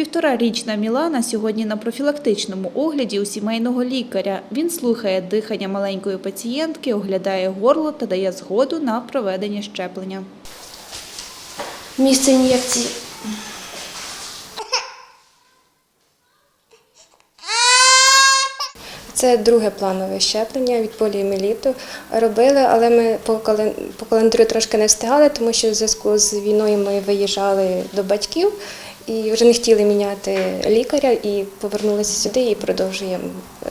Півторарічна Мілана сьогодні на профілактичному огляді у сімейного лікаря. Він слухає дихання маленької пацієнтки, оглядає горло та дає згоду на проведення щеплення. Місце ін'єкції. Це друге планове щеплення від поліоміеліту. Робили, але ми по календарю трошки не встигали, тому що в зв'язку з війною ми виїжджали до батьків і вже не хотіли міняти лікаря і повернулися сюди і продовжуємо е,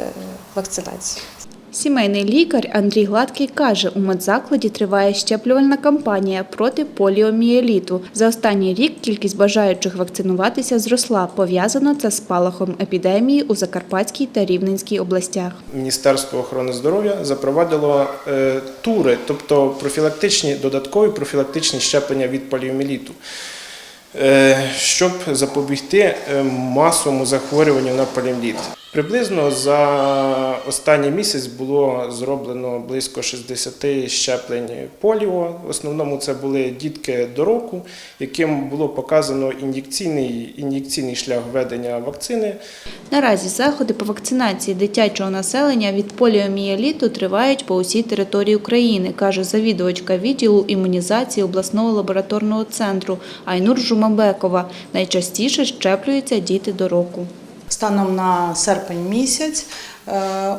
вакцинацію. Сімейний лікар Андрій Гладкий каже, у медзакладі триває щеплювальна кампанія проти поліомієліту. За останній рік кількість бажаючих вакцинуватися зросла. Пов'язано це з спалахом епідемії у Закарпатській та Рівненській областях. Міністерство охорони здоров'я запровадило е, тури, тобто профілактичні додаткові профілактичні щеплення від поліоміеліту, е, щоб запобігти е, масовому захворюванню на поліоміеліт. Приблизно за останній місяць було зроблено близько 60 щеплень поліо. В основному це були дітки до року, яким було показано ін'єкційний, ін'єкційний шлях введення вакцини. Наразі заходи по вакцинації дитячого населення від поліомієліту тривають по усій території України, каже завідувачка відділу імунізації обласного лабораторного центру Айнур Жумабекова. Найчастіше щеплюються діти до року. Станом на серпень місяць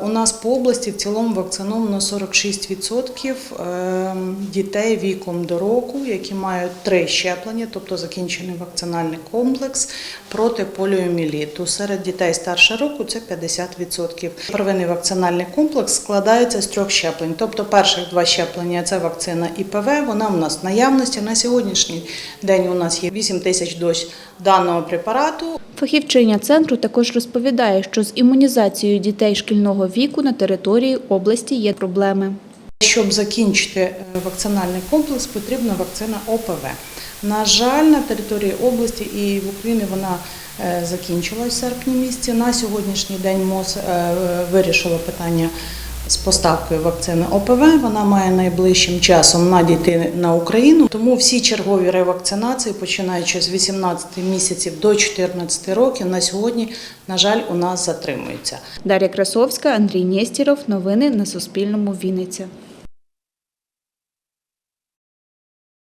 у нас по області в цілому вакциновано 46% е, дітей віком до року, які мають три щеплення, тобто закінчений вакцинальний комплекс проти поліоміеліту. Серед дітей старше року це 50%. Первинний вакцинальний комплекс складається з трьох щеплень. Тобто перших два щеплення це вакцина ІПВ, вона в нас в наявності. На сьогоднішній день у нас є 8 тисяч доз даного препарату. Фахівчиня центру також розповідає, що з імунізацією дітей шкільного віку на території області є проблеми. Щоб закінчити е, вакцинальний комплекс, потрібна вакцина ОПВ. На жаль, на території області і в Україні вона е, закінчилась в серпні місяці. На сьогоднішній день МОЗ е, вирішило питання з поставкою вакцини ОПВ. Вона має найближчим часом надійти на Україну. Тому всі чергові ревакцинації, починаючи з 18 місяців до 14 років, на сьогодні, на жаль, у нас затримуються. Дар'я Красовська, Андрій Нєстіров. Новини на Суспільному. Вінниця.